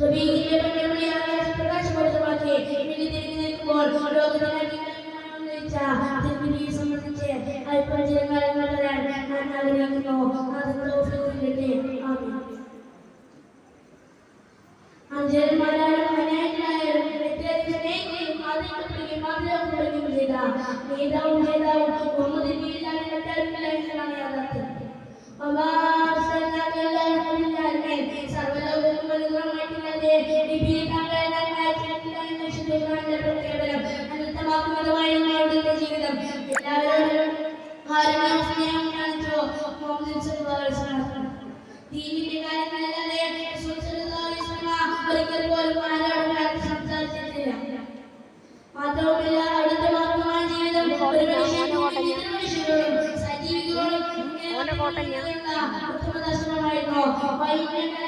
नबी की जब ने हमें आगे इस प्रकार से बोल रहा थे मेरे दिल के दिल को और लोग ने कि मैंने चाह दिल में ये समझ के आई पर जगह का तरह ना ना ना को आज को फिर लेते आमीन अंजल मदार मने जाए मित्र जने के मादे कपड़े के मादे कपड़े के मिलेगा ये दाऊ ये दाऊ मोहम्मद ने जाने लगता है मैं ऐसा नहीं आता बाबा सल्लल्लाहु अलैहि वसल्लम सर्वलोक ഇതര മനുഷ്യരോടും സജീവികളോടും ഓനെ കോട്ടഞ്ഞ ഉത്തമദർശനമായിരുന്നു. വൈകുന്നേരം നബിയെ തങ്ങൾ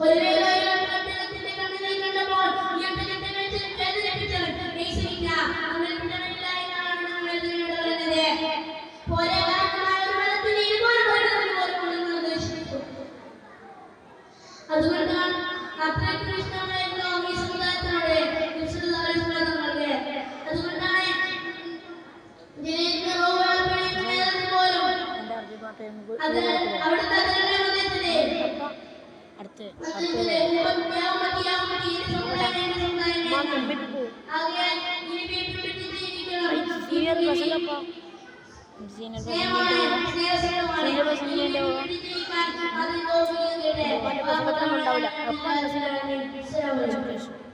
ഒരു അയാൾ അദ്ദേഹത്തിന്റെ കണ്ടപ്പോൾ ഈ അദ്ദേഹത്തെ എന്നാണ് നമ്മൾ ഇതിനോട് പോലെ അതുകൊണ്ടാണ് അത്രയ്ക്ക് ഇഷ്ടമായിരുന്നു ഈ സമുദായത്തിനോട് അതുകൊണ്ടാണ് പോലും അത് ജീവിക്കണം. സീനിയർ ഈ ബസ്സിലപ്പോ സീനിയർ. സീനിയർ ബസ്സിലൊന്നും ഉണ്ടാവില്ല. അസ്സലാമു അലൈക്കും.